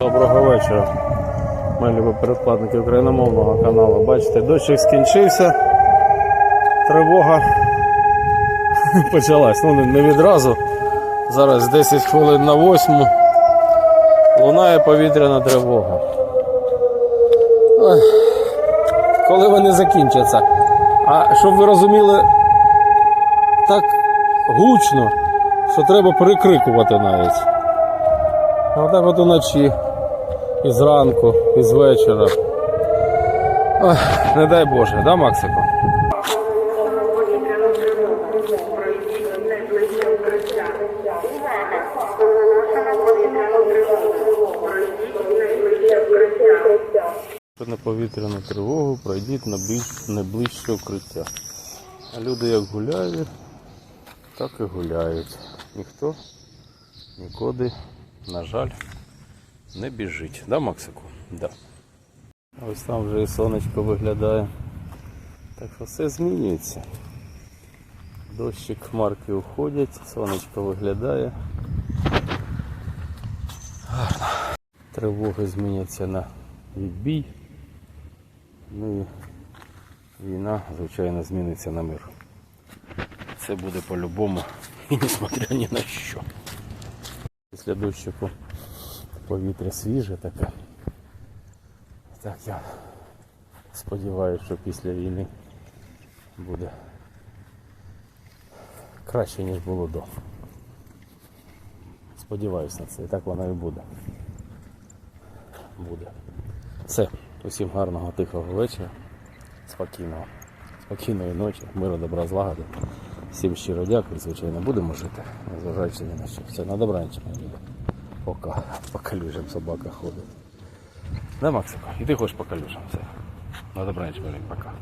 Доброго вечора, мої любі передплатники україномовного каналу. Бачите, дощик скінчився, тривога почалась. Ну, не- відразу. Зараз 10 хвилин на 8. Лунає повітряна тривога. Коли вони закінчаться? А щоб ви розуміли, так гучно, що треба перекрикувати навіть. А Отак от уночі, і зранку, і з вечора. Ой, не дай Боже, да, Максику? На повітряну тривогу пройдіть на найближче укриття. А люди як гуляють, так і гуляють. Ніхто нікуди, на жаль, не біжить. Да, Максику? Да. Ось там вже і сонечко виглядає. Так що все змінюється. Дощик, хмарки уходять, сонечко виглядає. Гарно. Тривоги зміняться на відбій. Ну і війна, звичайно, зміниться на мир. Це буде по-любому і несмотря ні на що. Після дощику повітря свіже таке. Так я сподіваюся, що після війни буде краще, ніж було до. Сподіваюся на це. І так воно і буде. Буде. Все. Усім гарного, тихого вечора. Спокійного. Спокійної ночі, миру, добра, злагоди. Всім щиро дякую, звичайно, будемо жити, незважаючи ні на що. Все, на добраніч, мої любі. Пока. По калюжам собака ходить. Да, Максико? І ти хочеш по калюжам. Все. На добраніч, мої. Пока.